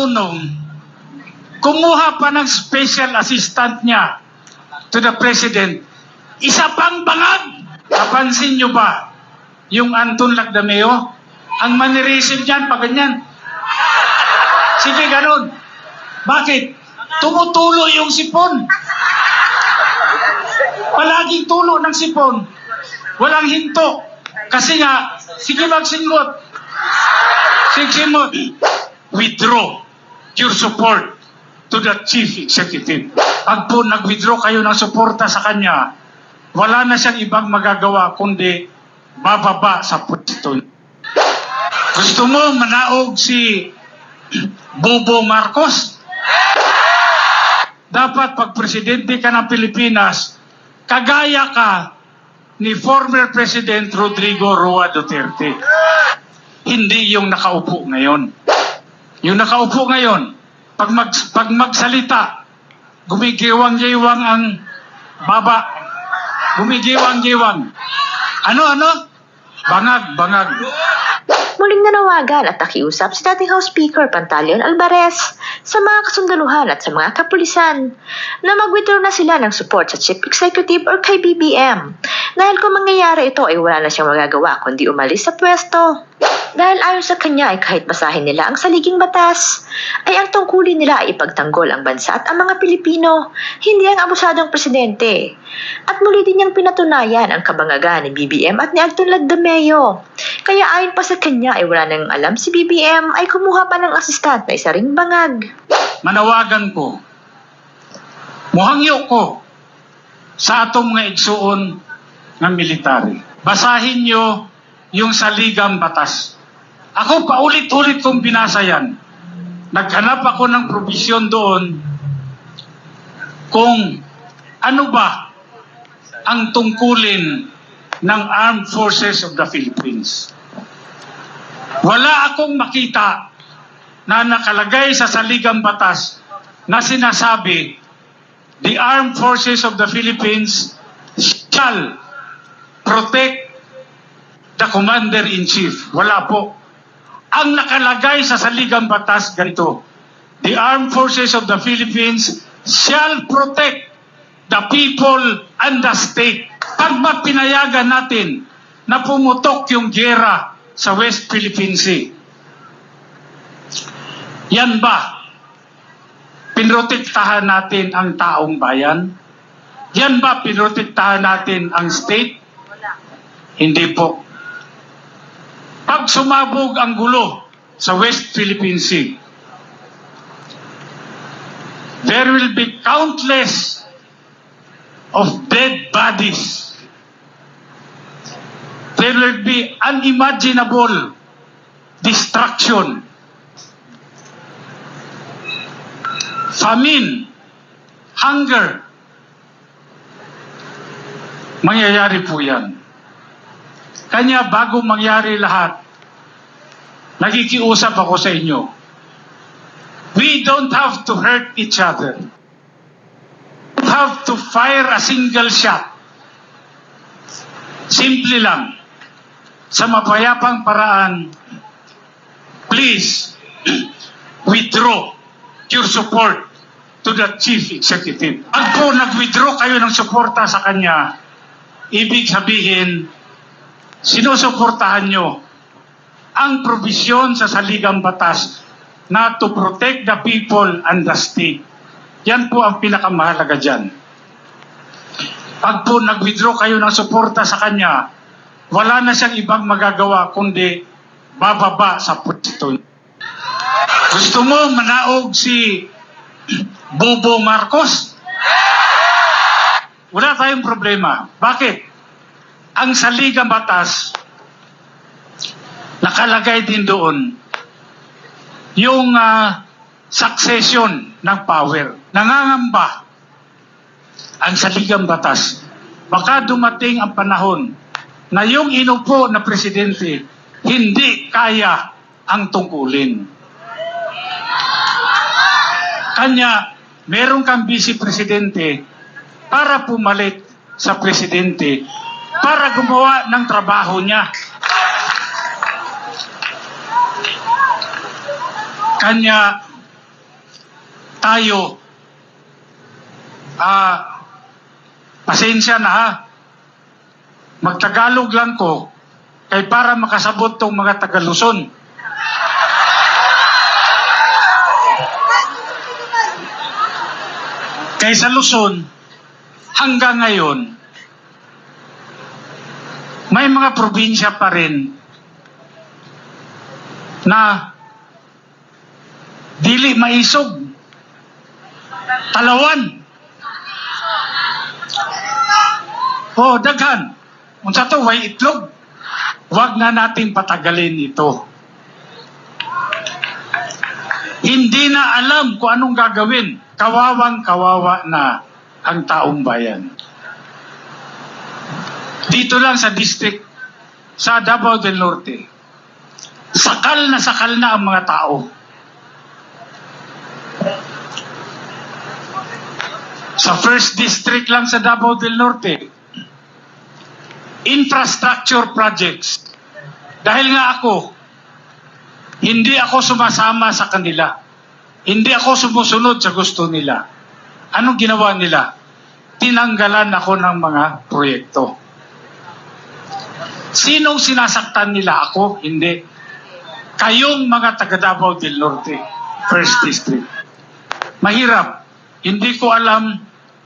marunong, kumuha pa ng special assistant niya to the president. Isa pang bangag! Napansin nyo ba yung Anton Lagdameo? Ang mannerism dyan, pag ganyan. Sige, ganun. Bakit? Tumutulo yung sipon. Palaging tulo ng sipon. Walang hinto. Kasi nga, sige magsingot. Sige singot. Withdraw your support to the chief executive. Pag po nag-withdraw kayo ng suporta sa kanya, wala na siyang ibang magagawa kundi bababa sa pwesto. Gusto mo manaog si Bobo Marcos? Dapat pag presidente ka ng Pilipinas, kagaya ka ni former President Rodrigo Roa Duterte. Hindi yung nakaupo ngayon. Yung nakaupo ngayon, pag, mag, pag magsalita, gumigiwang-giwang ang baba. Gumigiwang-giwang. Ano, ano? Bangag, bangag. Muling nanawagan at nakiusap si dating House Speaker Pantaleon Alvarez sa mga kasundaluhan at sa mga kapulisan na mag-withdraw na sila ng support sa Chief Executive or kay BBM dahil kung mangyayari ito ay wala na siyang magagawa kundi umalis sa pwesto. Dahil ayon sa kanya ay kahit basahin nila ang saliging batas, ay ang tungkulin nila ay ipagtanggol ang bansa at ang mga Pilipino, hindi ang abusadong presidente. At muli din niyang pinatunayan ang kabangagan ni BBM at ni Anton Lagdameo. Kaya ayon pa sa kanya ay wala nang alam si BBM ay kumuha pa ng asistant na isa ring bangag. Manawagan ko, muhangyo ko sa atong mga igsuon ng military. Basahin nyo yung saligang batas. Ako paulit-ulit kong binasa yan. Naghanap ako ng probisyon doon kung ano ba ang tungkulin ng Armed Forces of the Philippines. Wala akong makita na nakalagay sa saligang batas na sinasabi the Armed Forces of the Philippines shall protect the Commander-in-Chief. Wala po. Ang nakalagay sa saligang batas ganito, the Armed Forces of the Philippines shall protect the people and the state. Pag mapinayagan natin na pumutok yung gera sa West Philippine Sea, yan ba? Pinrotektahan natin ang taong bayan? Yan ba pinrotektahan natin ang state? Hindi po. Pag sumabog ang gulo sa West Philippine Sea, there will be countless of dead bodies. There will be unimaginable destruction. Famine, hunger. Mangyayari po yan. Kanya bago mangyari lahat, nakikiusap ako sa inyo. We don't have to hurt each other. We don't have to fire a single shot. Simple lang. Sa mapayapang paraan, please withdraw your support to the chief executive. Pag po nag-withdraw kayo ng suporta sa kanya, ibig sabihin, sinusuportahan nyo ang probisyon sa saligang batas na to protect the people and the state. Yan po ang pinakamahalaga dyan. Pag po nag-withdraw kayo ng suporta sa kanya, wala na siyang ibang magagawa kundi bababa sa pwesto. Gusto mo manaog si Bobo Marcos? Wala tayong problema. Bakit? Ang saligang batas, nakalagay din doon yung ah, succession ng power. Nangangamba ang saligang batas. Baka dumating ang panahon na yung inupo na presidente hindi kaya ang tungkulin. Kanya, meron kang vice presidente para pumalit sa presidente para gumawa ng trabaho niya. Kanya, tayo, ah, pasensya na ha, magtagalog lang ko, kay para makasabot tong mga Tagaluson. Kay sa Luzon, hanggang ngayon, may mga probinsya pa rin na dili maisog. Talawan. Oh, daghan. Unsa to, way itlog. Huwag na natin patagalin ito. Hindi na alam kung anong gagawin. Kawawang kawawa na ang taong bayan. Dito lang sa district, sa Davao del Norte, sakal na sakal na ang mga tao. Sa first district lang sa Davao del Norte, infrastructure projects. Dahil nga ako, hindi ako sumasama sa kanila. Hindi ako sumusunod sa gusto nila. Anong ginawa nila? Tinanggalan ako ng mga proyekto. Sinong sinasaktan nila ako? Hindi. Kayong mga taga Davao del Norte, First District. Mahirap. Hindi ko alam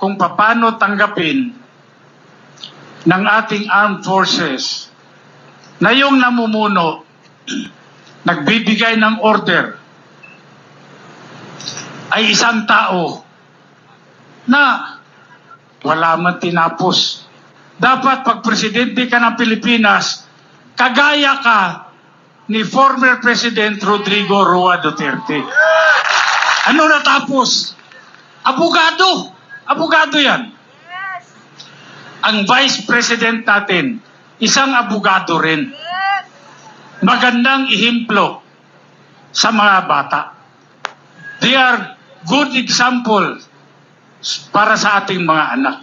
kung paano tanggapin ng ating armed forces na yung namumuno nagbibigay ng order ay isang tao na wala man tinapos. Dapat pag presidente ka ng Pilipinas, kagaya ka ni former President Rodrigo Roa Duterte. Ano natapos? Abogado. Abogado yan. Ang Vice President natin, isang abogado rin. Magandang ihimplo sa mga bata. They are good example para sa ating mga anak.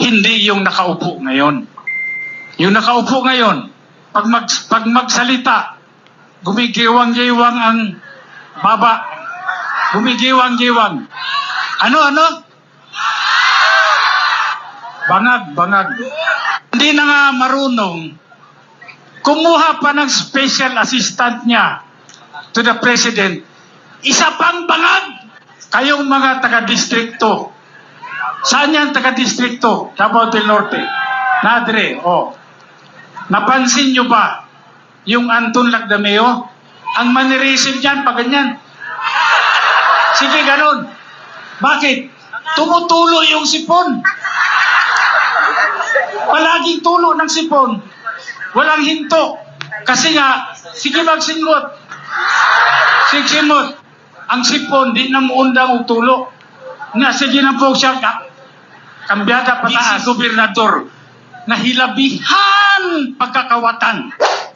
Hindi yung nakaupo ngayon. Yung nakaupo ngayon, pag, mag, pag magsalita, gumigiwang-giwang ang baba. Gumigiwang-giwang. Ano, ano? Bangag, bangag. Hindi na nga marunong. Kumuha pa ng special assistant niya to the president. Isa pang bangag. Kayong mga taga-distrikto. Saan yan taga-distrikto? Davao del Norte. Nadre, oh. Napansin nyo ba yung Anton Lagdameo? Ang manireceive dyan, pa ganyan. Sige, ganun. Bakit? Tumutulo yung sipon. Palaging tulo ng sipon. Walang hinto. Kasi nga, sige magsingot. Sige simot. Ang sipon, di na muundang tulo. Nga, sige na po siya. Ka- Kambyada pataas. Gobernador na hilabihan pagkakawatan.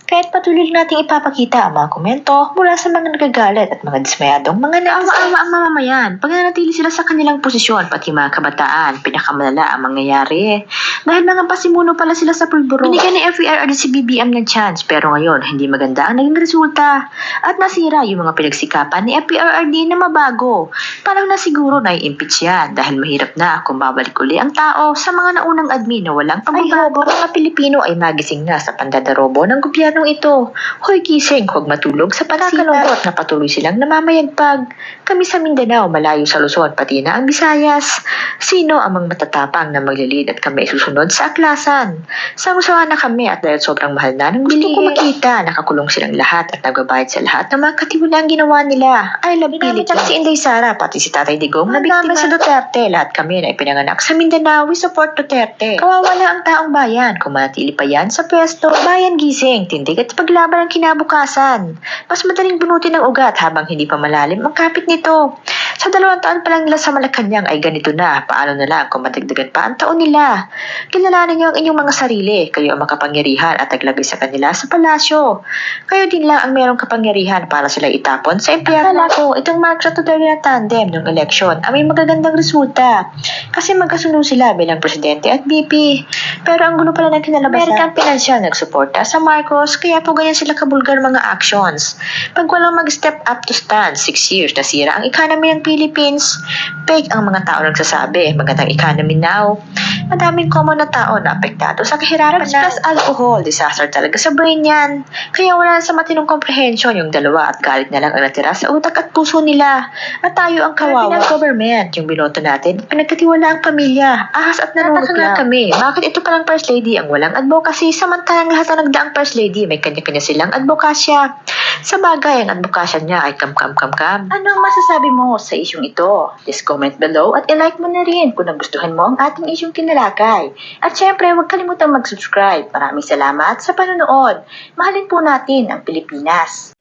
Kahit patuloy nating ipapakita ang mga komento mula sa mga nagagalit at mga dismayadong mga naawa-awa ang mamamayan pag nanatili sila sa kanilang posisyon pati mga kabataan, pinakamalala ang mangyayari. Dahil mga pasimuno pala sila sa pulburo. Binigyan ni FERRD si BBM ng chance pero ngayon hindi maganda ang naging resulta at nasira yung mga pinagsikapan ni FERRD na mabago. Parang na siguro na i-impeach yan dahil mahirap na kung babalik uli ang tao sa mga naunang admin na walang pagbabago. Ay, mga Pilipino ay magising na sa pandadarobo ng gobyernong ito. Hoy gising, huwag matulog sa pagkakalungkot na patuloy silang namamayagpag. Kami sa Mindanao, malayo sa Luzon, pati na ang Visayas. Sino ang mga matatapang na maglilid at kami susunod sa aklasan? Sangusawa na kami at dahil sobrang mahal na ng gusto ko makita, nakakulong silang lahat at nagbabayad sa lahat ng mga katiwalang ginawa nila. I love Philippines. si Inday Sara, pati si Tatay Digong na biktima. sa Duterte, lahat kami na ipinanganak sa Mindanao, we support Duterte. Kawawa na ang taong bayan, kung manatili pa yan sa pwesto. Bayan gising, tindig at paglaban ang kinabukasan. Mas madaling bunutin ng ugat habang hindi pa malalim ang kapit nito. Sa dalawang taon pa lang nila sa Malacanang ay ganito na. Paano na lang kung madagdagan pa ang taon nila? Kilalanin niyo ang inyong mga sarili. Kayo ang makapangyarihan at naglagay sa kanila sa palasyo. Kayo din lang ang merong kapangyarihan para sila itapon sa impyerno. Akala ko, itong Duterte na tandem ng eleksyon ay may magagandang resulta. Kasi magkasunod sila bilang presidente at VP. Pero ang gulo pala ng kinalabasan. American Financial nagsuporta sa Marcos Marcos, kaya po ganyan sila kabulgar mga actions. Pag walang mag-step up to stand, six years nasira ang economy ng Philippines. Fake ang mga tao nagsasabi, magandang economy now. Madaming common na tao na apektado sa kahirapan na. Plus alcohol, disaster talaga sa brain yan. Kaya wala sa matinong comprehension yung dalawa at galit na lang ang natira sa utak at puso nila. At tayo ang kawawa. ng government, yung binoto natin, pinagkatiwala ang pamilya, ahas at nanunod lang kami. Bakit ito palang first lady ang walang advocacy samantalang lahat ng nagdaang first lady may kanya-kanya silang advokasya. Sa bagay, ang advokasya niya ay kam-kam-kam-kam. Ano ang masasabi mo sa isyong ito. Just comment below at ilike mo na rin kung nagustuhan mo ang ating isyong tinalakay. At syempre, huwag kalimutang mag-subscribe. Maraming salamat sa panonood. Mahalin po natin ang Pilipinas.